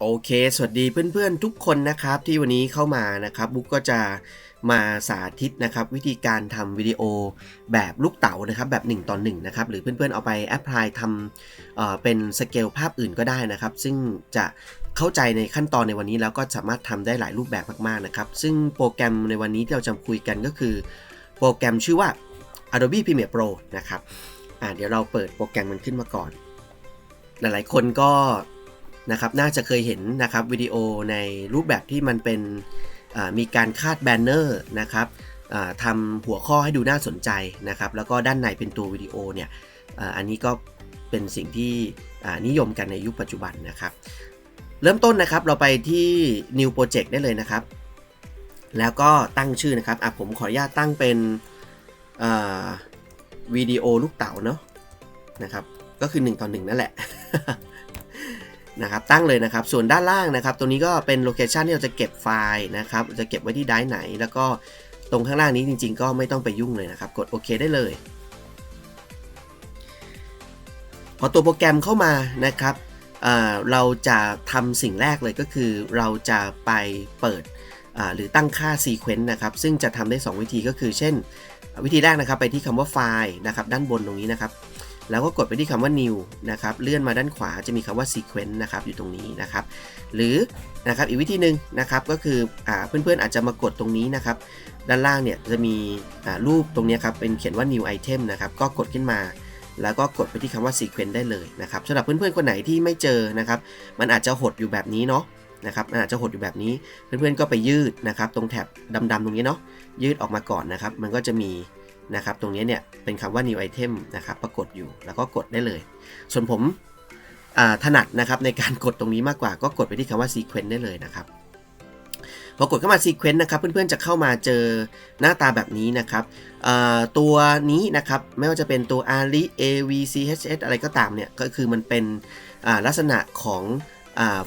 โอเค สวัสดีเพื่อนๆทุกคนนะครับที่วันนี้เข้ามานะครับบุ๊กก็จะมาสาธิตนะครับวิธีการทำวิดีโอแบบลูกเต๋านะครับแบบ1ต่อ1นะครับหรือเพื่อนๆเอาไปแอพพลายทำเเป็นสเกลภาพอื่นก็ได้นะครับ ซึ่งจะเข้าใจในขั้นตอนในวันนี้แล้วก็สามารถทำได้หลายรูปแบบมากๆนะครับ ซึ่งโปรแกรมในวันนี้ที่เราจะคุยกันก็คือ โปรแกรมชื่อว่า Adobe Premiere Pro นะครับเดี๋ยวเราเปิดโปรแกรมมันขึ้นมาก่อน หลายๆคนก็ นะครับน่าจะเคยเห็นนะครับวิดีโอในรูปแบบที่มันเป็นมีการคาดแบนเนอร์นะครับทำหัวข้อให้ดูน่าสนใจนะครับ แล้วก็ด้านในเป็นตัววิดีโอเนี่ยอ,อันนี้ก็เป็นสิ่งที่นิยมกันในยุคปัจจุบันนะครับ เริ่มต้นนะครับเราไปที่ New Project ได้เลยนะครับ แล้วก็ตั้งชื่อนะครับอะผมขออนุญาตตั้งเป็นวิดีโอลูกเต๋าเนาะนะครับ ก็คือ 1 ต่อ 1 นั่นแหละ นะครับตั้งเลยนะครับส่วนด้านล่างนะครับตรงนี้ก็เป็นโลเคชันที่เราจะเก็บไฟล์นะครับจะเก็บไว้ที่ไดร์ไหน แล้วก็ตรงข้างล่างนี้จริง ๆ ก็ไม่ต้องไปยุ่งเลยนะครับ กดโอเคได้เลยพอตัวโปรแกรมเข้ามานะครับเเราจะทำสิ่งแรกเลยก็คือเราจะไปเปิดหรือตั้งค่าซีเควนต์นะครับ ซึ่งจะทำได้ 2 วิธีก็คือ เช่น วิธีแรกนะครับไปที่คำว่าไฟล์นะครับด้านบนตรงนี้นะครับ แล้วก็กดไปที่คำว่า new นะครับเลื่อนมาด้านขวาจะมีคำว่า sequence นะครับอยู่ตรงนี้นะครับหรือนะครับอีกวิธีหนึ่งนะครับก็คืออเพื่อนๆอาจจะมากดตรงนี้นะครับด้านล่างเนี่ยจะมีรูปตรงนี้ครับเป็นเขียนว่า new item นะครับก็กดขึ้นมาแล้วก็กดไปที่คำว่า sequence ได้เลยนะครับสำหรับเพื่อนๆคนไหนที่ไม่เจอนะครับมันอาจจะหดอยู่แบบนี้เนาะนะครับมันอาจจะหดอยู่แบบนี้เพื่อนๆก็ไปยืดนะครับตรงแถบดำๆตรงนี้เนาะยืดออกมาก่อนนะครับมันก็จะมี นะครับ ตรงนี้เนี่ยเป็นคำว่า new item นะครับปรากฏอยู่แล้วก็กดได้เลย ส่วนผมถนัดนะครับในการกดตรงนี้มากกว่าก็กดไปที่คำว่า sequence ได้เลยนะครับพอกดเข้ามา sequence นะครับ เพื่อนๆจะเข้ามาเจอหน้าตาแบบนี้นะครับตัวนี้นะครับ ไม่ว่าจะเป็นตัว ARI AVCHS อะไรก็ตามเนี่ย ก็คือมันเป็นลักษณะของ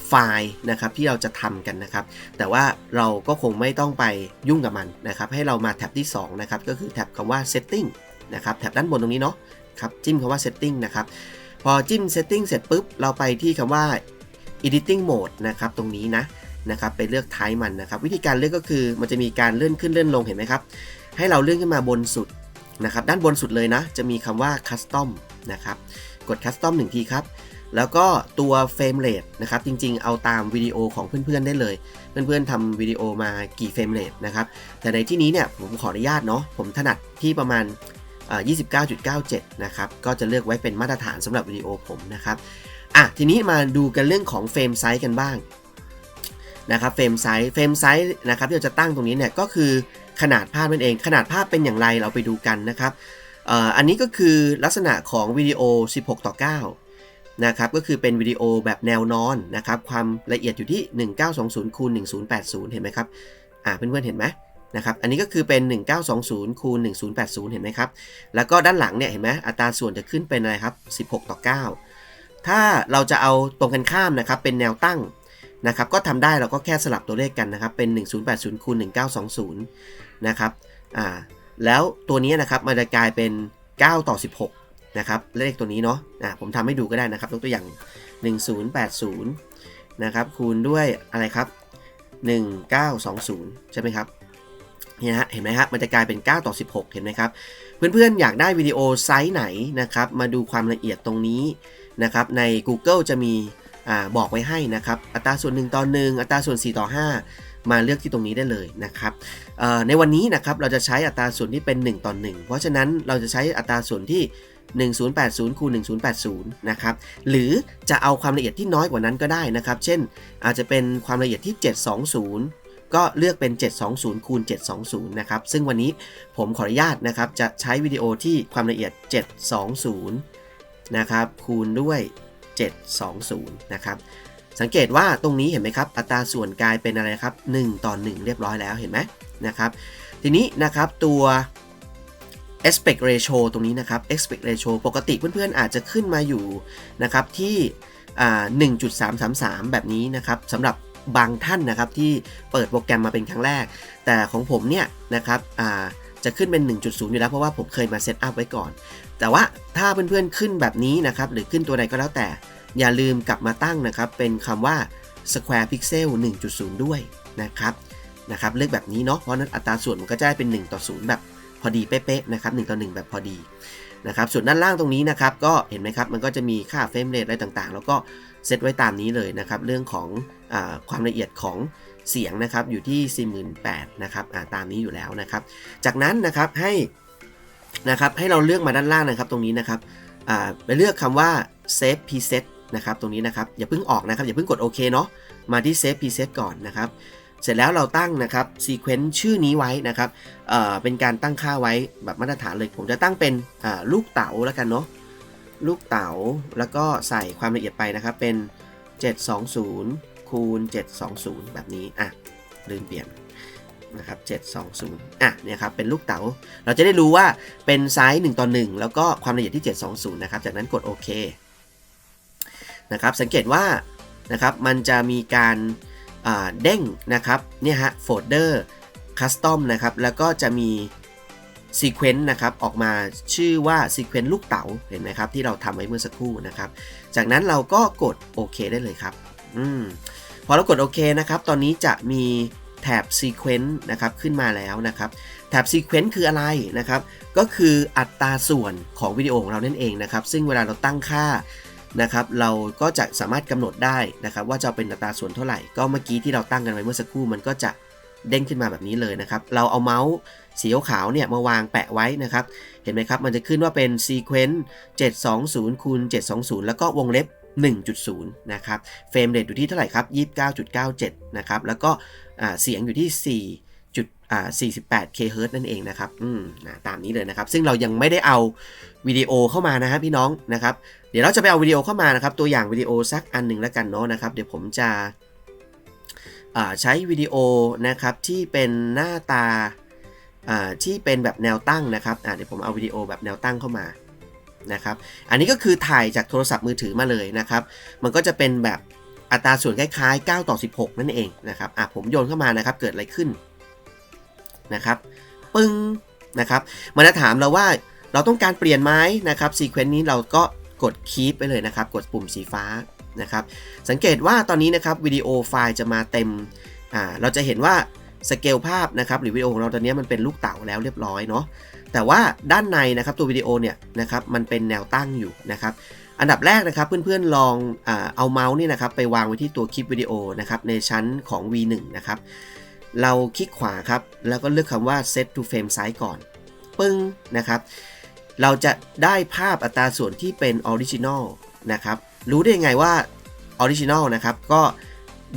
ไฟล์นะครับที่เราจะทำกันนะครับ แต่ว่าเราก็คงไม่ต้องไปยุ่งกับมันนะครับให้เรามาแท็บที่2นะครับก็คือแท็บคำว่า setting นะครับแท็บด้านบนตรงนี้เนาะครับจิ้มคำว่า setting นะครับพอจิ้ม setting เสร็จปุ๊บ เราไปที่คำว่า editing mode นะครับตรงนี้นะนะครับไปเลือกท้ายมันนะครับวิธีการเลือกก็คือมันจะมีการเลื่อนขึ้นเลื่อนลงเห็นไหมครับ ให้เราเลื่อนขึ้นมาบนสุดนะครับด้านบนสุดเลยนะ จะมีคำว่า custom นะครับกด custom หนึ่งทีครับ แล้วก็ตัว frame rate นะครับจริงๆ เอาตามวิดีโอของเพื่อนๆได้เลย เพื่อนๆทำวิดีโอมากี่ frame rate นะครับแต่ในที่นี้เนี่ยผมขออนุญาตเนาะผมถนัดที่ประมาณอ่า29.97 นะครับก็จะเลือกไว้เป็นมาตรฐานสำหรับวิดีโอผมนะครับอะทีนี้มาดูกันเรื่องของเฟรมไซส์กันบ้างนะครับเฟรมไซส์เฟรมไซส์นะครับที่เราจะตั้งตรงนี้เนี่ยก็คือขนาดภาพนั่นเอง ขนาดภาพเป็นอย่างไรเราไปดูกันนะครับอันนี้ก็คือลักษณะของวิดีโอ 16 ต่อ 9 นะครับก็คือเป็นวิดีโอแบบแนวนอนนะครับความละเอียดอยู่ที่ 1920คูณ1080 เห็นไหมครับอ่าเพื่อนๆเห็นไหมนะครับอันนี้ก็คือเป็น 1920คูณ1080 เห็นไหมครับแล้วก็ด้านหลังเนี่ยเห็นไหมอัตราส่วนจะขึ้นเป็นอะไรครับ 16 ต่อ 9 ถ้าเราจะเอาตรงกันข้ามนะครับเป็นแนวตั้งนะครับก็ทำได้เราก็แค่สลับตัวเลขกันนะครับเป็น 1080คูณ1920 นะครับอ่าแล้วตัวนี้นะครับมันจะกลายเป็น 9 ต่อ 16 นะครับเลขตัวนี้เนาะอ่าผมทำให้ดูก็ได้นะครับยกตัวอย่าง 1080นะครับคูณด้วยอะไรครับ 1920 ใช่ไหมครับเนี่ยฮะเห็นไหมครับมันจะกลายเป็น 9 ต่อ 16 เห็นไหมครับ เพื่อนๆ อยากได้วิดีโอไซส์ไหนนะครับ มาดูความละเอียดตรงนี้นะครับ ใน Google จะมีอบอกไว้ให้นะครับ อัตราส่วน 1 ต่อ 1 อัตราส่วน 4 ต่อ 5 มาเลือกที่ตรงนี้ได้เลยนะครับในวันนี้นะครับเราจะใช้อัตราส่วนที่เป็น 1 ต่อ 1 เพราะฉะนั้นเราจะใช้อัตราส่วนที่ 1080คูณ1080นะครับหรือจะเอาความละเอียดที่น้อยกว่านั้นก็ได้นะครับ เช่น อาจจะเป็นความละเอียดที่ 720ก็เลือกเป็น 720คูณ720 นะครับ ซึ่งวันนี้ผมขออนุญาตนะครับ จะใช้วิดีโอที่ความละเอียด 720 นะครับ คูณด้วย 720 นะครับ สังเกตว่าตรงนี้เห็นไหมครับ อัตราส่วนกลายเป็นอะไรครับ 1 ต่อ 1 เรียบร้อยแล้ว เห็นไหมนะครับ ทีนี้นะครับตัว aspect ratio ตรงนี้นะครับ aspect ratio ปกติเพื่อนๆอาจจะขึ้นมาอยู่นะครับที่ 1.333 แบบนี้นะครับสำหรับบางท่านนะครับที่เปิดโปรแกรมมาเป็นครั้งแรก แต่ของผมเนี่ยนะครับจะขึ้นเป็น 1.0 อยู่แล้วเพราะว่าผมเคยมาเซตอัพไว้ก่อน แต่ว่าถ้าเพื่อนๆขึ้นแบบนี้นะครับหรือขึ้นตัวใดก็แล้วแต่ อย่าลืมกลับมาตั้งนะครับเป็นคำว่า square pixel 1.0 ด้วยนะครับนะครับเลือกแบบนี้เนาะเพราะฉะนั้นอัตราส่วนมันก็จะได้เป็น 1 ต่อ 0 แบบ พอดีเป๊ะๆนะครับ1ต่อ1แบบพอดีนะครับส่วนด้านล่างตรงนี้นะครับก็เห็นไหมครับมันก็จะมีค่าเฟรมเรทอะไรต่างๆ แล้วก็เซตไว้ตามนี้เลยนะครับเรื่องของอความละเอียดของเสียงนะครับอยู่ที่ 48,000นะครับตามนี้อยู่แล้วนะครับ จากนั้นนะครับให้นะครับให้เราเลือกมาด้านล่างนะครับตรงนี้นะครับไปเลือกคำว่า save preset นะครับตรงนี้นะครับอย่าเพิ่งออกนะครับอย่าเพิ่งกดโอเคเนาะมาที่ save preset ก่อนนะครับ เสร็จแล้วเราตั้งนะครับ sequence ชื่อนี้ไว้นะครับเอ่อเป็นการตั้งค่าไว้แบบมาตรฐานเลย ผมจะตั้งเป็นลูกเต๋าแล้วกันเนาะลูกเต๋าแล้วก็ใส่ความละเอียดไปนะครับ เป็น 720 คูณ 720 แบบนี้ อะ ลืมเปลี่ยนนะครับ 720 อะ เนี่ยครับ เป็นลูกเต๋า เราจะได้รู้ว่าเป็นไซส์1ต่อ1 แล้วก็ความละเอียดที่ 720 นะครับ จากนั้นกดโอเคนะครับ สังเกตว่านะครับ มันจะมีการ เด้งนะครับเนี่ยฮะโฟลเดอร์คัสตอมนะครับแล้วก็จะมีซีเควนต์นะครับออกมาชื่อว่าซีเควนต์ลูกเต๋าเห็นไหมครับที่เราทำไว้เมื่อสักครู่นะครับ จากนั้นเราก็กดโอเคได้เลยครับอืมพอเรากดโอเคนะครับตอนนี้จะมีแถบ Sequence นะครับขึ้นมาแล้วนะครับแถบ Sequence คืออะไรนะครับ ก็คืออัตราส่วนของวิดีโอของเรานั่นเองนะครับ ซึ่งเวลาเราตั้งค่า นะครับเราก็จะสามารถกำหนดได้นะครับว่าจะเป็นอัตราส่วนเท่าไหร่ ก็เมื่อกี้ที่เราตั้งกันไว้เมื่อสักครู่มันก็จะเด้งขึ้นมาแบบนี้เลยนะครับ เราเอาเมาส์สีขาวเนี่ยมาวางแปะไว้นะครับ เห็นไหมครับ มันจะขึ้นว่าเป็น Sequence 720คูณ720 แล้วก็วงเล็บ 1.0 นะครับ เฟรมเรทอยู่ที่เท่าไหร่ครับ 29.97 นะครับ แล้วก็เสียงอยู่ที่ 4 48 k Hz นั่นเองนะครับอืมนะตามนี้เลยนะครับ ซึ่งเรายังไม่ได้เอาวิดีโอเข้ามานะครับพี่น้องนะครับ เดี๋ยวเราจะไปเอาวิดีโอเข้ามานะครับ ตัวอย่างวิดีโอสักอันหนึ่งแล้วกันเนาะนะครับ เดี๋ยวผมจะใช้วิดีโอนะครับที่เป็นหน้าตาที่เป็นแบบแนวตั้งนะครับเดี๋ยวผมเอาวิดีโอแบบแนวตั้งเข้ามานะครับ อันนี้ก็คือถ่ายจากโทรศัพท์มือถือมาเลยนะครับ มันก็จะเป็นแบบอัตราส่วนคล้ายๆ 9 ต่อ 16 นั่นเองนะครับผมโยนเข้ามานะครับ เกิดอะไรขึ้น นะครับปึ้งนะครับมันจะถามเราว่าเราต้องการเปลี่ยนไหมนะครับซีเควนต์นี้เราก็กด keep ไปเลยนะครับ กดปุ่มสีฟ้านะครับ สังเกตว่าตอนนี้นะครับวิดีโอไฟล์จะมาเต็มอ่าเราจะเห็นว่าสเกลภาพนะครับหรือวิดีโอของเราตอนนี้มันเป็นลูกเต๋าแล้วเรียบร้อยเนาะแต่ว่าด้านในนะครับตัววิดีโอเนี่ยนะครับมันเป็นแนวตั้งอยู่นะครับ อันดับแรกนะครับเพื่อนๆลองอเอาเมาส์นี่นะครับไปวางไว้ที่ตัวคลิปวิดีโอนะครับในชั้นของ V1 นะครับ เราคลิกขวาครับ แล้วก็เลือกคำว่า set to frame size ก่อน ปึ้งนะครับ เราจะได้ภาพอัตราส่วนที่เป็นออริจินอลนะครับ รู้ได้ยังไงว่าออริจินอลนะครับ ก็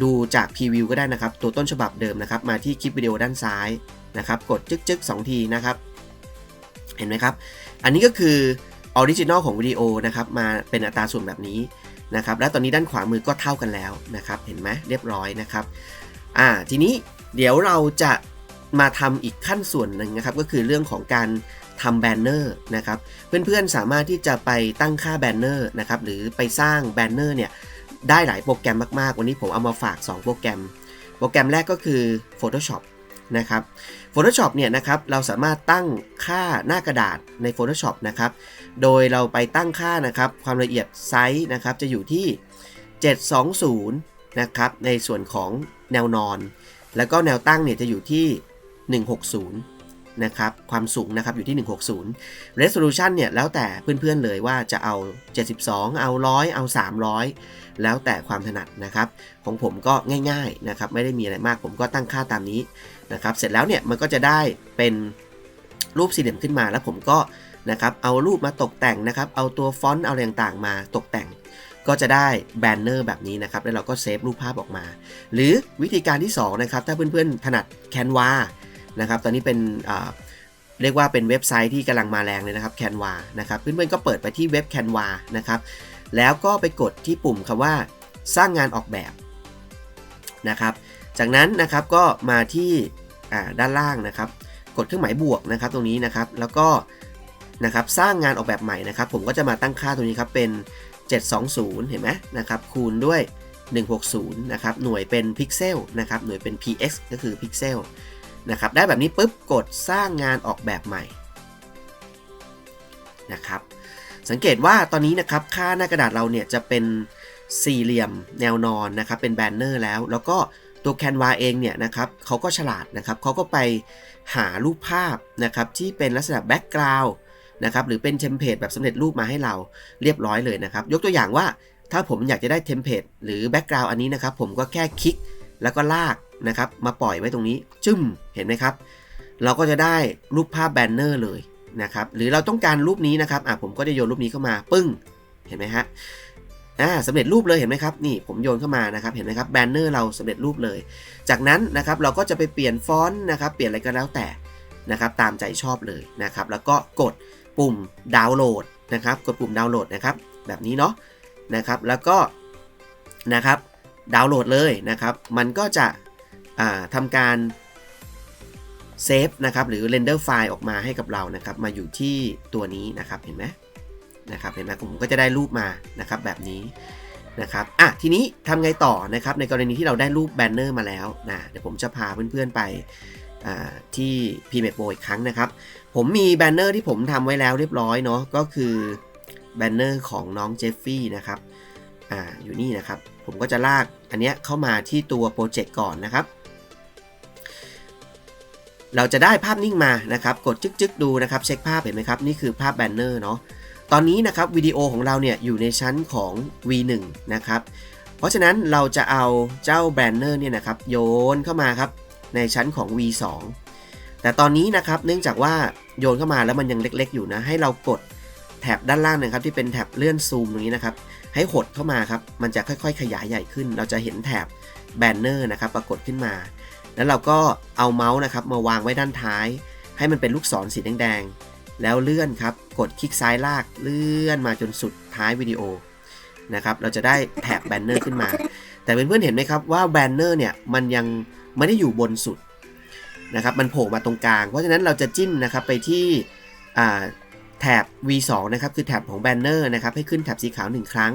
ดูจากพรีวิวก็ได้นะครับ ตัวต้นฉบับเดิมนะครับ มาที่คลิปวิดีโอด้านซ้ายนะครับ กดจึ๊กๆ2ทีนะครับ เห็นไหมครับ อันนี้ก็คือออริจินอลของวิดีโอนะครับ มาเป็นอัตราส่วนแบบนี้นะครับ และตอนนี้ด้านขวามือก็เท่ากันแล้วนะครับ เห็นไหมเรียบร้อยนะครับ อ่า ทีนี้ เดี๋ยวเราจะมาทำอีกขั้นส่วนหนึ่งนะครับ ก็คือเรื่องของการทำแบนเนอร์นะครับ เพื่อนๆสามารถที่จะไปตั้งค่าแบนเนอร์นะครับ หรือไปสร้างแบนเนอร์เนี่ยได้หลายโปรแกรมมากๆ วันนี้ผมเอามาฝาก 2 โปรแกรม โปรแกรมแรกก็คือ Photoshop นะครับ Photoshop เนี่ยนะครับเราสามารถตั้งค่าหน้ากระดาษใน Photoshop นะครับ โดยเราไปตั้งค่านะครับ ความละเอียดไซส์นะครับจะอยู่ที่ 720 นะครับ ในส่วนของแนวนอน แล้วก็แนวตั้งเนี่ยจะอยู่ที่ 160 นะครับ ความสูงนะครับอยู่ที่ 160 resolution เนี่ยแล้วแต่เพื่อนๆเลยว่าจะเอา 72 เอา 100 เอา 300 แล้วแต่ความถนัดนะครับ ของผมก็ง่ายๆนะครับ ไม่ได้มีอะไรมาก ผมก็ตั้งค่าตามนี้นะครับ เสร็จแล้วเนี่ยมันก็จะได้เป็นรูปสี่เหลี่ยมขึ้นมาแล้วผมก็นะครับเอารูปมาตกแต่งนะครับ เอาตัวฟอนต์เอาอะไรต่างๆมาตกแต่ง ก็จะได้แบนเนอร์แบบนี้นะครับ แล้วเราก็เซฟรูปภาพออกมา หรือวิธีการที่ 2 นะครับ ถ้าเพื่อนๆถนัด Canva นะครับ ตอนนี้เป็นเรียกว่าเป็นเว็บไซต์ที่กำลังมาแรงเลยนะครับ Canva นะครับ เพื่อนๆก็เปิดไปที่เว็บ Canva นะครับ แล้วก็ไปกดที่ปุ่มคำว่าสร้างงานออกแบบนะครับ จากนั้นนะครับก็มาที่ด้านล่างนะครับ กดเครื่องหมายบวกนะครับตรงนี้นะครับ แล้วก็นะครับสร้างงานออกแบบใหม่นะครับ ผมก็จะมาตั้งค่าตรงนี้ครับเป็น 720 เห็นไหมนะครับคูณด้วย 160 นะครับหน่วยเป็นพิกเซลนะครับหน่วยเป็น px ก็คือพิกเซลนะครับได้แบบนี้ปุ๊บกดสร้างงานออกแบบใหม่นะครับสังเกตว่าตอนนี้นะครับค่าหน้ากระดาษเราเนี่ยจะเป็นสี่เหลี่ยมแนวนอนนะครับเป็นแบนเนอร์แล้ว แล้วก็ตัวแคนวาเองเนี่ยนะครับเขาก็ฉลาดนะครับเขาก็ไปหารูปภาพนะครับที่เป็นลักษณะแบ็กกราวน์ นะครับหรือเป็นเทมเพลตแบบสำเร็จรูปมาให้เราเรียบร้อยเลยนะครับ ยกตัวอย่างว่าถ้าผมอยากจะได้เทมเพลตหรือแบ็กกราวน์อันนี้นะครับ ผมก็แค่คลิกแล้วก็ลากนะครับ มาปล่อยไว้ตรงนี้ จึ้มเห็นไหมครับ เราก็จะได้รูปภาพแบนเนอร์เลยนะครับ หรือเราต้องการรูปนี้นะครับอะผมก็จะโยนรูปนี้เข้ามาปึ้งเห็นไหมฮะอ่าสำเร็จรูปเลยเห็นไหมครับนี่ผมโยนเข้ามานะครับเห็นไหมครับแบนเนอร์เราสำเร็จรูปเลย จากนั้นนะครับเราก็จะไปเปลี่ยนฟอนต์นะครับ เปลี่ยนอะไรก็แล้วแต่นะครับ ตามใจชอบเลยนะครับ แล้วก็กด ปุ่มดาวน์โหลดนะครับ กดปุ่มดาวน์โหลดนะครับ แบบนี้เนาะนะครับ แล้วก็นะครับดาวน์โหลดเลยนะครับ มันก็จะอ่าทำการเซฟนะครับหรือเรนเดอร์ไฟล์ออกมาให้กับเรานะครับ มาอยู่ที่ตัวนี้นะครับเห็นไหมนะครับเห็นไหมผมก็จะได้รูปมานะครับแบบนี้นะครับอะทีนี้ทำไงต่อนะครับในกรณีที่เราได้รูปแบนเนอร์มาแล้วนะเดี๋ยวผมจะพาเพื่อนๆไป ที่ p m a c Pro อีกครั้งนะครับ ผมมีแบนเนอร์ที่ผมทำไว้แล้วเรียบร้อยเนาะก็คือแบนเนอร์ของน้องเจฟฟี่นะครับออยู่นี่นะครับ ผมก็จะลากอันเนี้ยเข้ามาที่ตัวโปรเจกต์ก่อนนะครับ เราจะได้ภาพนิ่งมานะครับ กดจึ๊กๆดูนะครับเช็คภาพเห็นไหมครับ นี่คือภาพแบนเนอร์เนาะตอนนี้นะครับวิดีโอของเราเนี่ยอยู่ในชั้นของ V1 นะครับ เพราะฉะนั้นเราจะเอาเจ้าแบนเนอร์เนี่ยนะครับโยนเข้ามาครับ ในชั้นของ V2 แต่ตอนนี้นะครับเนื่องจากว่าโยนเข้ามาแล้วมันยังเล็กๆอยู่นะ ให้เรากดแถบด้านล่างนะครับที่เป็นแถบเลื่อนซูมตรงนี้นะครับ ให้หดเข้ามาครับ มันจะค่อยๆ ขยายใหญ่ขึ้น เราจะเห็นแถบแบนเนอร์นะครับปรากฏขึ้นมา แล้วเราก็เอาเมาส์นะครับมาวางไว้ด้านท้าย ให้มันเป็นลูกศรสีแดงๆ แล้วเลื่อนครับ กดคลิกซ้ายลากเลื่อนมาจนสุดท้ายวิดีโอนะครับ เราจะได้แถบแบนเนอร์ขึ้นมา แต่เพื่อนๆเห็นไหมครับว่าแบนเนอร์เนี่ยมันยัง ไม่ได้อยู่บนสุดนะครับมันโผล่มาตรงกลาง เพราะฉะนั้นเราจะจิ้มนะครับไปที่แถบ V2 นะครับคือแถบของแบนเนอร์นะครับให้ขึ้นแถบสีขาว 1 ครั้ง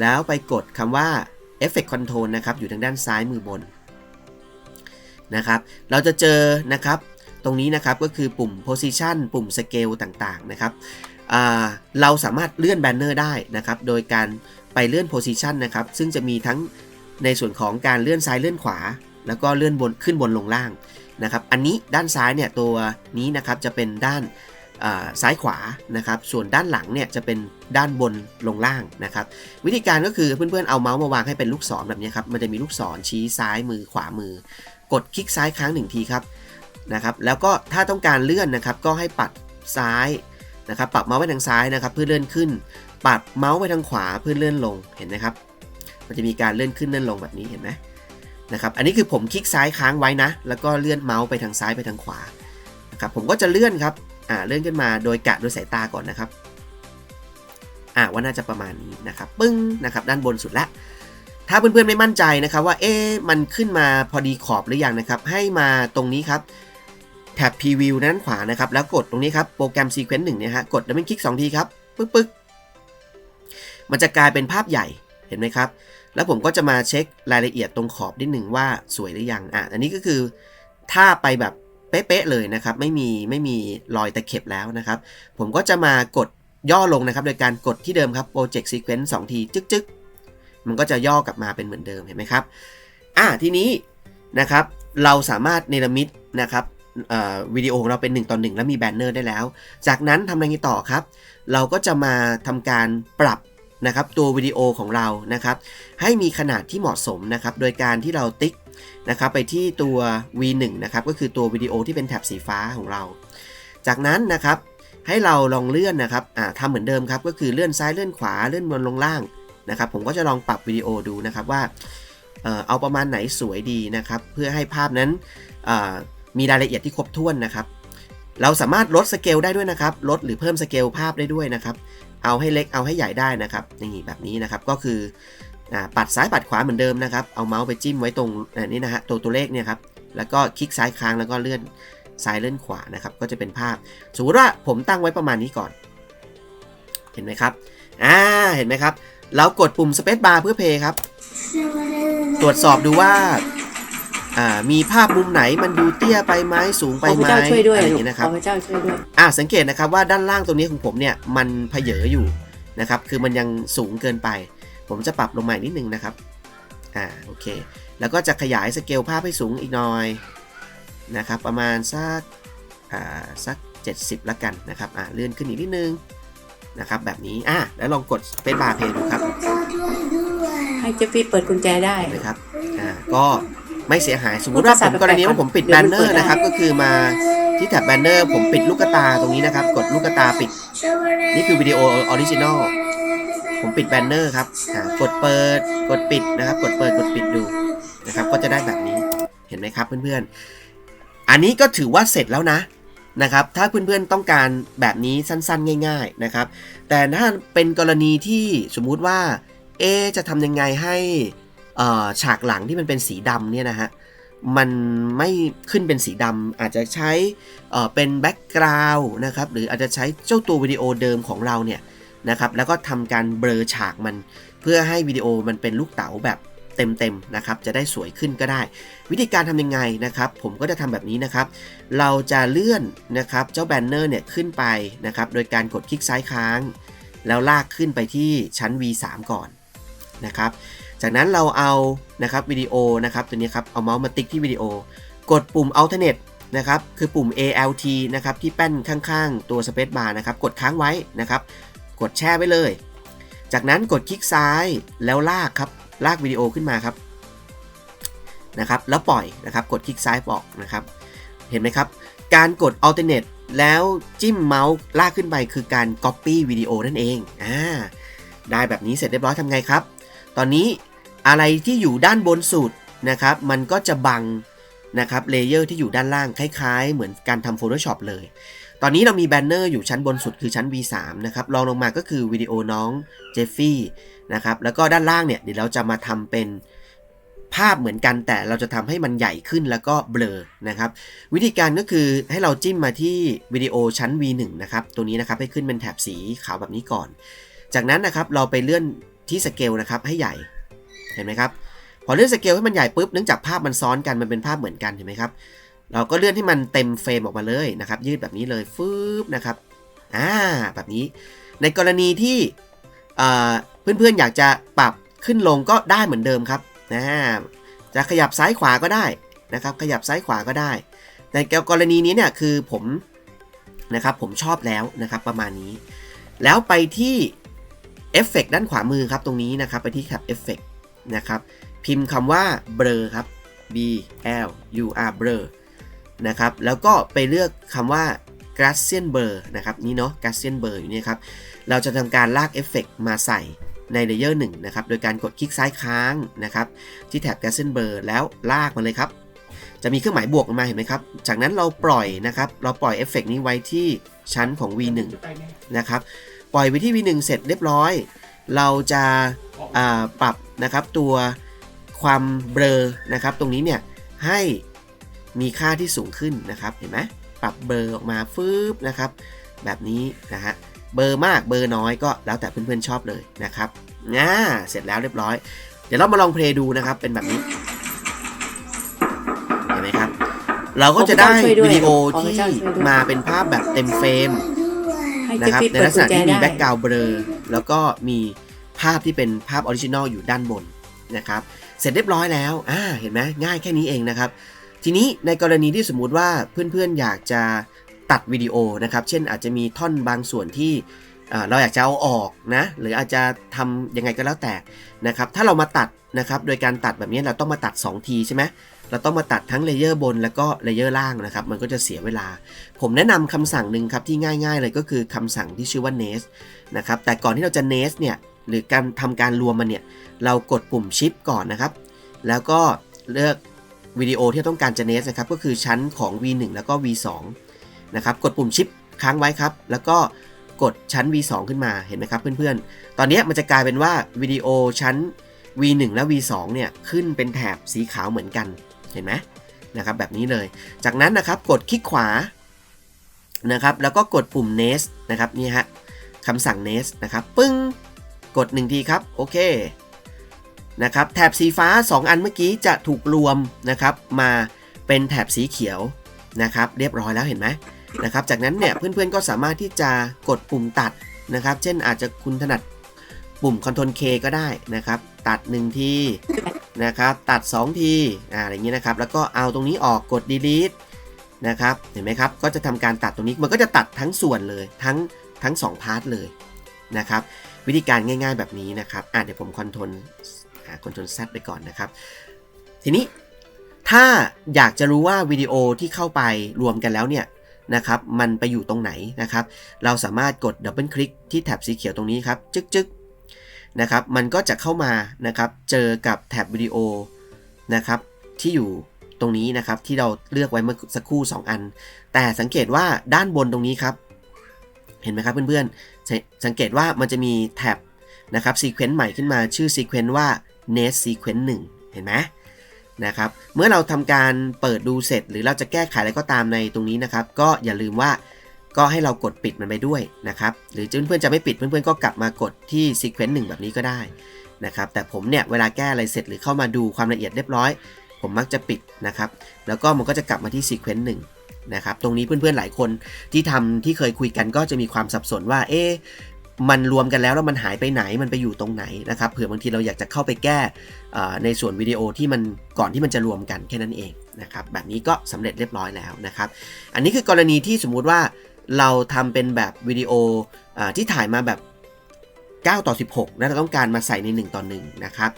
แล้วไปกดคำว่า Effect Control นะครับอยู่ทางด้านซ้ายมือบนนะครับเราจะเจอนะครับตรงนี้นะครับก็คือปุ่ม Position ปุ่ม Scale ต่างๆนะครับเราสามารถเลื่อนแบนเนอร์ได้นะครับโดยการไปเลื่อน Position นะครับซึ่งจะมีทั้งในส่วนของการเลื่อนซ้ายเลื่อนขวา แล้วก็เลื่อนบนขึ้นบนลงล่างนะครับอันนี้ด้านซ้ายเนี่ยตัวนี้นะครับจะเป็นด้านซ้ายขวานะครับ ส่วนด้านหลังเนี่ยจะเป็นด้านบนลงล่างนะครับ วิธีการก็คือเพื่อนๆเอาเมาส์มาวางให้เป็นลูกศรแบบนี้ครับ มันจะมีลูกศรชี้ซ้ายมือขวามือ กดคลิกซ้ายค้างหนึ่งทีครับนะครับ แล้วก็ถ้าต้องการเลื่อนนะครับ ก็ให้ปัดซ้ายนะครับ ปรับเมาส์ไว้ทางซ้ายนะครับ เพื่อเลื่อนขึ้น ปัดเมาส์ไว้ทางขวาเพื่อเลื่อนลง เห็นไหมครับ มันจะมีการเลื่อนขึ้นเลื่อนลงแบบนี้เห็นไหม นะครับอันนี้คือผมคลิกซ้ายค้างไว้นะ แล้วก็เลื่อนเมาส์ไปทางซ้ายไปทางขวานะครับผมก็จะเลื่อนครับอ่าเลื่อนขึ้นมาโดยกะโดยสายตาก่อนนะครับอ่าว่าน่าจะประมาณนี้นะครับปึ้งนะครับด้านบนสุดละ ถ้าเพื่อนๆไม่มั่นใจนะครับว่าเอ๊ะมันขึ้นมาพอดีขอบหรือยังนะครับ ให้มาตรงนี้ครับแท็บ preview ด้านขวานะครับ แล้วกดตรงนี้ครับโปรแกรม sequence 1เนี่ยฮะกดแล้วมันคลิก2ทีครับปึ๊กปึ๊กมันจะกลายเป็นภาพใหญ่ ห็นไหมครับ แล้วผมก็จะมาเช็ครายละเอียดตรงขอบนิดหนึ่งว่าสวยหรือยังอะอันนี้ก็คือถ้าไปแบบเป๊ะๆเลยนะครับ ไม่มีไม่มีรอยตะเข็บแล้วนะครับ ผมก็จะมากดย่อลงนะครับ โดยการกดที่เดิมครับ project sequence 2ทีจึ๊กจึ๊กมันก็จะย่อกลับมาเป็นเหมือนเดิมเห็นไหมครับอะทีนี้นะครับเราสามารถเนรมิตนะครับวิดีโอของเราเป็น 1ต่อ1แล้วมีแบนเนอร์ได้แล้ว จากนั้นทำอะไรต่อครับ เราก็จะมาทำการปรับ นะครับตัววิดีโอของเรานะครับ ให้มีขนาดที่เหมาะสมนะครับ โดยการที่เราติ๊กนะครับไปที่ตัว V1 นะครับก็คือตัววิดีโอที่เป็นแถบสีฟ้าของเรา จากนั้นนะครับให้เราลองเลื่อนนะครับทำเหมือนเดิมครับก็คือเลื่อนซ้ายเลื่อนขวาเลื่อนบนลงล่างนะครับ ผมก็จะลองปรับวิดีโอดูนะครับว่าเออเอาประมาณไหนสวยดีนะครับ เพื่อให้ภาพนั้นมีรายละเอียดที่ครบถ้วนนะครับ เราสามารถลดสเกลได้ด้วยนะครับ ลดหรือเพิ่มสเกลภาพได้ด้วยนะครับ เอาให้เล็กเอาให้ใหญ่ได้นะครับนี่แบบนี้นะครับก็คือปัดซ้ายปัดขวาเหมือนเดิมนะครับ เอาเมาส์ไปจิ้มไว้ตรงนี้นะฮะตัวตัวเลขเนี่ยครับแล้วก็คลิกซ้ายค้างแล้วก็เลื่อนซ้ายเลื่อนขวานะครับก็จะเป็นภาพ สมมติว่าผมตั้งไว้ประมาณนี้ก่อน เห็นไหมครับอ่าเห็นไหมครับ เรากดปุ่ม Space Bar เพื่อเพย์ครับ ตรวจสอบดูว่า อ่ามีภาพมุมไหนมันดูเตี้ยไปไหมสูงไปขอไหพมระเจ้าช่วยด้วยอะไรอย่างลูกนี้นะคขรับอพระเจ้าช่วยด้วยอ่าสังเกตนะครับว่าด้านล่างตรงนี้ของผมเนี่ยมันเพเยออยู่นะครับคือมันยังสูงเกินไปผผมจะปรับลงมาอีกนิดนึงนะครับอ่าโอเค แล้วก็จะขยายสเกลภาพให้สูงอีกหน่อยนะครับประมาณสักอ่าสัก 70 ละกันนะครับอ่าเลื่อนขึ้นอีกนิดนึงนะครับแบบนี้อะแล้วลองกดเป็นบาร์เพลย์ดูครับให้เจฟฟี่เปิดกุญแจได้เห็นไหมครับอ่าก็ ไม่เสียหายสมมติว่าผมกรณีว่าผมปิดแบนเนอร์นะครับ ก็คือมาที่แท็บแบนเนอร์ผมปิดลูกตาตรงนี้นะครับ กดลูกตาปิด นี่คือวิดีโอออริจินอลผมปิดแบนเนอร์ครับอ่ากดเปิดกดปิดนะครับ กดเปิดกดปิดดูนะครับ ก็จะได้แบบนี้เห็นไหมครับเพื่อนๆ อันนี้ก็ถือว่าเสร็จแล้วนะนะครับถ้าเพื่อนๆต้องการแบบนี้สั้นๆ ง่าย ๆนะครับ แต่ถ้าเป็นกรณีที่สมมุติว่าเอะจะทำยังไงให้เอ่อ ฉากหลังที่มันเป็นสีดำเนี่ยนะฮะมันไม่ขึ้นเป็นสีดำอาจจะใช้เป็นแบ็กกราวน์นะครับหรืออาจจะใช้เจ้าตัววิดีโอเดิมของเราเนี่ยนะครับแล้วก็ทำการเบลอฉากมัน เพื่อให้วิดีโอมันเป็นลูกเต๋าแบบเต็มๆนะครับจะได้สวยขึ้นก็ได้ วิธีการทำยังไงนะครับ ผมก็จะทำแบบนี้นะครับ เราจะเลื่อนนะครับเจ้าแบนเนอร์เนี่ยขึ้นไปนะครับโดยการกดคลิกซ้ายค้าง แล้วลากขึ้นไปที่ชั้น V3 ก่อนนะครับ จากนั้นเราเอานะครับวิดีโอนะครับตัวนี้ครับเอาเมาส์มาติ๊กที่วิดีโอ กดปุ่ม alternate นะครับคือปุ่ม ALT นะครับที่แป้นข้างๆ ตัว Space Bar นะครับกดค้างไว้นะครับ กดแช่ไว้เลย จากนั้นกดคลิกซ้ายแล้วลากครับลากวิดีโอขึ้นมาครับนะครับแล้วปล่อยนะครับกดคลิกซ้ายบอกนะครับเห็นไหมครับ การกด alternate แล้วจิ้มเมาส์ลากขึ้นไปคือการ copy วิดีโอนั่นเองอ่าได้แบบนี้เสร็จเรียบร้อยทำไงครับ ตอนนี้ อะไรที่อยู่ด้านบนสุดนะครับ มันก็จะบังนะครับเลเยอร์ที่อยู่ด้านล่างคล้ายๆ เหมือนการทำ Photoshop เลย ตอนนี้เรามีแบนเนอร์อยู่ชั้นบนสุดคือชั้น V3 นะครับรองลงมาก็คือวิดีโอน้องเจฟฟี่นะครับแล้วก็ด้านล่างเนี่ยเดี๋ยวเราจะมาทำเป็นภาพเหมือนกันแต่เราจะทำให้มันใหญ่ขึ้นแล้วก็เบลอนะครับ วิธีการก็คือให้เราจิ้มมาที่วิดีโอชั้น V1 นะครับตัวนี้นะครับให้ขึ้นเป็นแถบสีขาวแบบนี้ก่อน จากนั้นนะครับเราไปเลื่อนที่สเกลนะครับให้ใหญ่ เห็นไหมครับ พอเลื่อนสเกลให้มันใหญ่ปุ๊บเนื่องจากภาพมันซ้อนกันมันเป็นภาพเหมือนกันเห็นไหมครับ เราก็เลื่อนให้มันเต็มเฟรมออกมาเลยนะครับ ยืดแบบนี้เลยฟืบนะครับ อ่า แบบนี้ ในกรณีที่เอ่อเพื่อนๆอยากจะปรับขึ้นลงก็ได้เหมือนเดิมครับนะจะขยับซ้ายขวาก็ได้นะครับ ขยับซ้ายขวาก็ได้ ในกรณีนี้เนี่ยคือผมนะครับผมชอบแล้วนะครับประมาณนี้ แล้วไปที่เอฟเฟกด้านขวามือครับตรงนี้นะครับไปที่แท็บเอฟเฟก นะครับ พิมพ์คำว่า blur ครับ b l u r blur นะครับ แล้วก็ไปเลือกคำว่า Gaussian blur นะครับ นี่เนาะ Gaussian blur อยู่นี่ครับ เราจะทำการลากเอฟเฟกมาใส่ในเลเยอร์1นะครับ โดยการกดคลิกซ้ายค้างนะครับ ที่แท็บ Gaussian blur แล้วลากมาเลยครับ จะมีเครื่องหมายบวกออกมาเห็นไหมครับ จากนั้นเราปล่อยนะครับ เราปล่อยเอฟเฟกนี้ไว้ที่ชั้นของ V1 นะครับ ปล่อยไปที่ V1 เสร็จเรียบร้อย เราจะปรับ นะครับตัวความเบลอนะครับตรงนี้เนี่ยให้มีค่าที่สูงขึ้นนะครับเห็นไหมปรับเบลอออกมาฟืบนะครับ แบบนี้นะฮะเบลอมากเบลอน้อยก็แล้วแต่เพื่อนๆชอบเลยนะครับอ่าเสร็จแล้วเรียบร้อย เดี๋ยวเรามาลองเพลย์ดูนะครับเป็นแบบนี้เห็นไหมครับ เราก็จะได้ขอพระเจ้าช่วยด้วยวิดีโอขอพระที่เจ้าช่วยด้วยมาเป็นภาพแบบเต็มเฟรมให้นะเจฟครับฟี่ในเปิดลักษกุณะญแจที่มีได้แบ็กกราวด์เบลอแล้วก็มี ภาพที่เป็นภาพออริจินอลอยู่ด้านบนนะครับ เสร็จเรียบร้อยแล้วอ่าเห็นไหมง่ายแค่นี้เองนะครับ ทีนี้ในกรณีที่สมมุติว่าเพื่อนๆอยากจะตัดวิดีโอนะครับ เช่นอาจจะมีท่อนบางส่วนที่เราอยากจะเอาออกนะหรืออาจจะทำยังไงก็แล้วแต่นะครับ ถ้าเรามาตัดนะครับ โดยการตัดแบบนี้เราต้องมาตัด 2 ทีใช่ไหมเราต้องมาตัดทั้งเลเยอร์บนแล้วก็เลเยอร์ล่างนะครับ มันก็จะเสียเวลา ผมแนะนำคำสั่งหนึ่งครับที่ง่าย ๆ เลยก็คือคำสั่งที่ชื่อว่า nest นะครับ แต่ก่อนที่เราจะ nest เนี่ย หรือการทำการรวมมันเนี่ย เรากดปุ่ม shift ก่อนนะครับ แล้วก็เลือกวิดีโอที่ต้องการจะ nest นะครับ ก็คือชั้นของ v1 แล้วก็ v2 นะครับ กดปุ่ม shift ค้างไว้ครับ แล้วก็กดชั้น v2 ขึ้นมา เห็นไหมครับเพื่อนๆ ตอนนี้มันจะกลายเป็นว่าวิดีโอชั้น v1 และ v2 เนี่ยขึ้นเป็นแถบสีขาวเหมือนกัน เห็นไหมนะครับแบบนี้เลย จากนั้นนะครับกดคลิกขวานะครับแล้วก็กดปุ่ม nest นะครับนี่ฮะคำสั่ง nest นะครับ ปึ้ง กด 1 ทีครับ โอเคนะครับแถบสีฟ้า 2 อันเมื่อกี้จะถูกรวมนะครับมาเป็นแถบสีเขียวนะครับเรียบร้อยแล้วเห็นไหมนะครับจากนั้นเนี่ยเพื่อนๆก็สามารถที่จะกดปุ่มตัดนะครับ เช่นอาจจะคุณถนัดปุ่ม Ctrl K ก็ได้นะครับ ตัด 1 ทีนะครับ ตัด 2 ทีอะไรอย่างนี้นะครับ แล้วก็เอาตรงนี้ออกกด delete นะครับ เห็นไหมครับ ก็จะทำการตัดตรงนี้ มันก็จะตัดทั้งส่วนเลย ทั้งทั้ง2พาร์ทเลยนะครับ วิธีการง่ายๆแบบนี้นะครับอะเดี๋ยวผม Ctrl อ่า Ctrl Z ไปก่อนนะครับ ทีนี้ถ้าอยากจะรู้ว่าวิดีโอที่เข้าไปรวมกันแล้วเนี่ยนะครับ มันไปอยู่ตรงไหนนะครับ เราสามารถกดดับเบิลคลิกที่แท็บสีเขียวตรงนี้ครับ จึ๊กจึ๊กนะครับ มันก็จะเข้ามานะครับ เจอกับแท็บวิดีโอนะครับ ที่อยู่ตรงนี้นะครับ ที่เราเลือกไว้เมื่อสักครู่ 2 อัน แต่สังเกตว่าด้านบนตรงนี้ครับ เห็นไหมครับเพื่อนๆสังสังเกตว่ามันจะมีแท็บนะครับซีเควนต์ใหม่ขึ้นมาชื่อซีเควนต์ว่า Nest Sequence 1 เห็นไหมนะครับ เมื่อเราทำการเปิดดูเสร็จ หรือเราจะแก้ไขอะไรก็ตามในตรงนี้นะครับ ก็อย่าลืมว่าก็ให้เรากดปิดมันไปด้วยนะครับ หรือเพื่อนๆจะไม่ปิดเพื่อนๆก็กลับมากดที่ Sequence 1แบบนี้ก็ได้นะครับ แต่ผมเนี่ยเวลาแก้อะไรเสร็จหรือเข้ามาดูความละเอียดเรียบร้อย ผมมักจะปิดนะครับ แล้วก็มันก็จะกลับมาที่ Sequence 1น นะครับ ตรงนี้เพื่อนๆหลายคนที่ทำที่เคยคุยกันก็จะมีความสับสนว่า เอ๊ะมันรวมกันแล้วแล้วมันหายไปไหนมันไปอยู่ตรงไหนนะครับเผื่อบางทีเราอยากจะเข้าไปแก้ในส่วนวิดีโอที่มันก่อนที่มันจะรวมกันแค่นั้นเองนะครับแบบนี้ก็สำเร็จเรียบร้อยแล้วนะครับ อันนี้คือกรณีที่สมมุติว่าเราทำเป็นแบบวิดีโออที่ถ่ายมาแบบ 9 ต่อ 16แล้วเราต้องการมาใส่ใน 1 ต่อ 1 นะครับ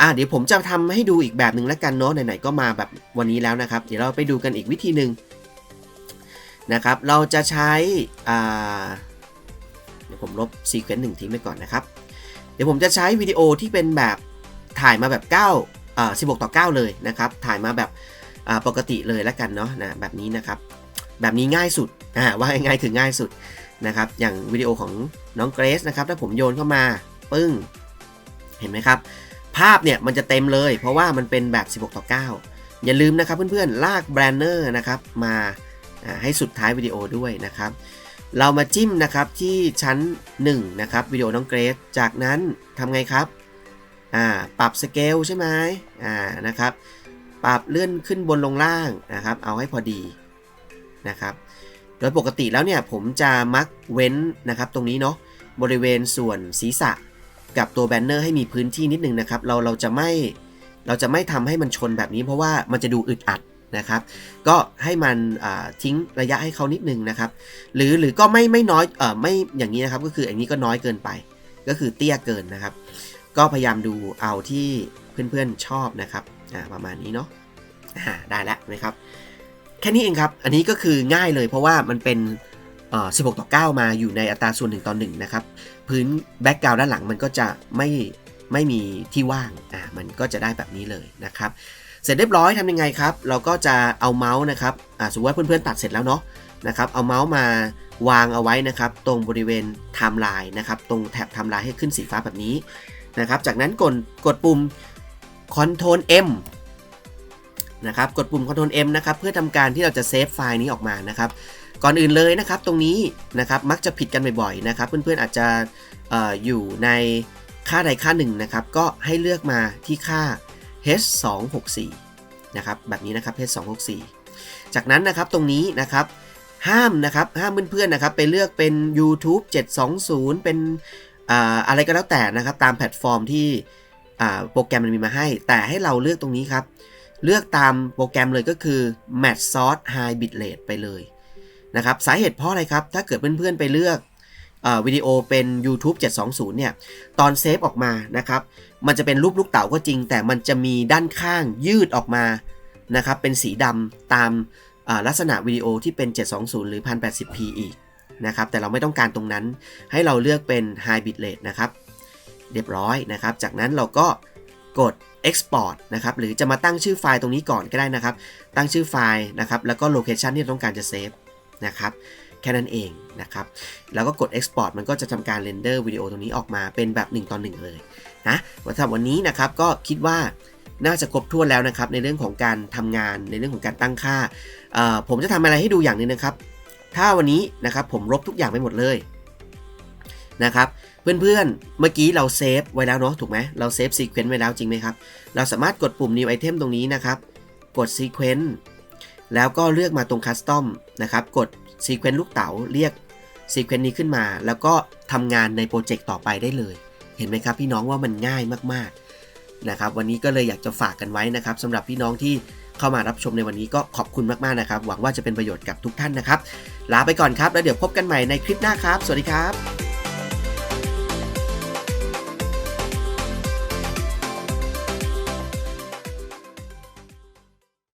อ่าเดี๋ยวผมจะทำให้ดูอีกแบบหนึ่งแล้วกันเนาะไหนๆก็มาแบบวันนี้แล้วนะครับ เดี๋ยวเราไปดูกันอีกวิธีหนึ่ง นะครับ เราจะใช้เดี๋ยวผมลบซีเควนต์หนึ่งทิ้งไปก่อนนะครับ เดี๋ยวผมจะใช้วิดีโอที่เป็นแบบถ่ายมาแบบ9อ่า16 ต่อ 9 เลยนะครับ ถ่ายมาแบบปกติเลยแล้วกันเนาะนะแบบนี้นะครับ แบบนี้ง่ายสุดอ่าว่าง่ายคือง่ายสุดนะครับ อย่างวิดีโอของน้องเกรซนะครับ ถ้าผมโยนเข้ามาปึ้ง เห็นไหมครับ ภาพเนี่ยมันจะเต็มเลย เพราะว่ามันเป็นแบบ 16 ต่อ 9 อย่าลืมนะครับเพื่อนๆ ลากแบรนเนอร์นะครับมา ให้สุดท้ายวิดีโอด้วยนะครับ เรามาจิ้มนะครับที่ชั้น 1 นะครับวิดีโอน้องเกรซจากนั้นทำไงครับปรับสเกลใช่ไหมนะครับ ปรับเลื่อนขึ้นบนลงล่างนะครับ เอาให้พอดีนะครับ โดยปกติแล้วเนี่ยผมจะมักเว้นนะครับ ตรงนี้เนาะบริเวณส่วนศีรษะกับตัวแบนเนอร์ให้มีพื้นที่นิดนึงนะครับ เราเราจะไม่เราจะไม่ทำให้มันชนแบบนี้เพราะว่ามันจะดูอึดอัด นะครับ ก็ให้มันทิ้งระยะให้เขานิดนึงนะครับ หรือหรือก็ไม่ไม่น้อยเออไม่อย่างนี้นะครับก็คืออันนี้ก็น้อยเกินไป ก็คือเตี้ยเกินนะครับ ก็พยายามดูเอาที่เพื่อนๆชอบนะครับประมาณนี้เนาะได้แล้วนะครับ แค่นี้เองครับ อันนี้ก็คือง่ายเลยเพราะว่ามันเป็น16 ต่อ 9 มาอยู่ในอัตราส่วน 1 ต่อ 1 นะครับ พื้นแบ็กกราวด์ด้านหลังมันก็จะไม่ไม่มีที่ว่าง อ่า มันก็จะได้แบบนี้เลยนะครับ เสร็จเรียบร้อยทำยังไงครับ เราก็จะเอาเมาส์นะครับอ่าสมมติว่าเพื่อนๆตัดเสร็จแล้วเนาะนะครับ เอาเมาส์มาวางเอาไว้นะครับ ตรงบริเวณไทม์ไลน์นะครับ ตรงแท็บไทม์ไลน์ให้ขึ้นสีฟ้าแบบนี้นะครับ จากนั้นกดกดปุ่ม Ctrl M นะครับ กดปุ่ม Ctrl M นะครับ เพื่อทำการที่เราจะเซฟไฟล์นี้ออกมานะครับ ก่อนอื่นเลยนะครับ ตรงนี้นะครับมักจะผิดกันบ่อยๆนะครับ เพื่อนๆอาจจะอออยู่ในค่าใดค่าหนึ่งนะครับ ก็ให้เลือกมาที่ค่า H264 นะครับแบบนี้นะครับ H264 จากนั้นนะครับตรงนี้นะครับห้ามนะครับห้ามเพื่อนๆนะครับไปเลือกเป็น YouTube 720 เป็นอะไรก็แล้วแต่นะครับตามแพลตฟอร์มที่โปรแกรมมันมีมาให้ แต่ให้เราเลือกตรงนี้ครับ เลือกตามโปรแกรมเลยก็คือ Match Source High Bitrate ไปเลยนะครับสาเหตุเพราะอะไรครับ ถ้าเกิดเพื่อนๆไปเลือก วิดีโอเป็น YouTube 720 เนี่ย ตอนเซฟออกมานะครับ มันจะเป็นรูปลูกเต๋าก็จริง แต่มันจะมีด้านข้างยืดออกมานะครับ เป็นสีดำตามลักษณะวิดีโอที่เป็น 720 หรือ 1080p อีกนะครับ แต่เราไม่ต้องการตรงนั้น ให้เราเลือกเป็น High Bitrate นะครับ เรียบร้อยนะครับ จากนั้นเราก็กด export นะครับ หรือจะมาตั้งชื่อไฟล์ตรงนี้ก่อนก็ได้นะครับ ตั้งชื่อไฟล์นะครับ แล้วก็โลเคชันที่ต้องการจะเซฟนะครับ แค่นั้นเองนะครับ แล้วก็กด export มันก็จะทำการเรนเดอร์วิดีโอตรงนี้ออกมาเป็นแบบ 1ต่อ1เลยนะสำหรับวันนี้นะครับก็คิดว่าน่าจะครบถ้วนแล้วนะครับในเรื่องของการทำงานในเรื่องของการตั้งค่า ผมจะทำอะไรให้ดูอย่างหนึงนะครับ ถ้าวันนี้นะครับผมลบทุกอย่างไปหมดเลยนะครับเพื่อนๆ เมื่อกี้เราเซฟไว้แล้วเนาะถูกไหมเราเซฟซีเควนต์ไว้แล้วจริงไหมครับ เราสามารถกดปุ่ม new item ตรงนี้นะครับ กด sequence แล้วก็เลือกมาตรง custom นะครับ กด ซีเควนต์ลูกเต๋าเรียกซีเควนต์นี้ขึ้นมา แล้วก็ทำงานในโปรเจกต์ต่อไปได้เลย เห็นไหมครับพี่น้องว่ามันง่ายมากๆนะครับวันนี้ก็เลยอยากจะฝากกันไว้นะครับสำหรับพี่น้องที่เข้ามารับชมในวันนี้ก็ขอบคุณมากๆนะครับ หวังว่าจะเป็นประโยชน์กับทุกท่านนะครับ ลาไปก่อนครับ แล้วเดี๋ยวพบกันใหม่ในคลิปหน้าครับ สวัสดีครับ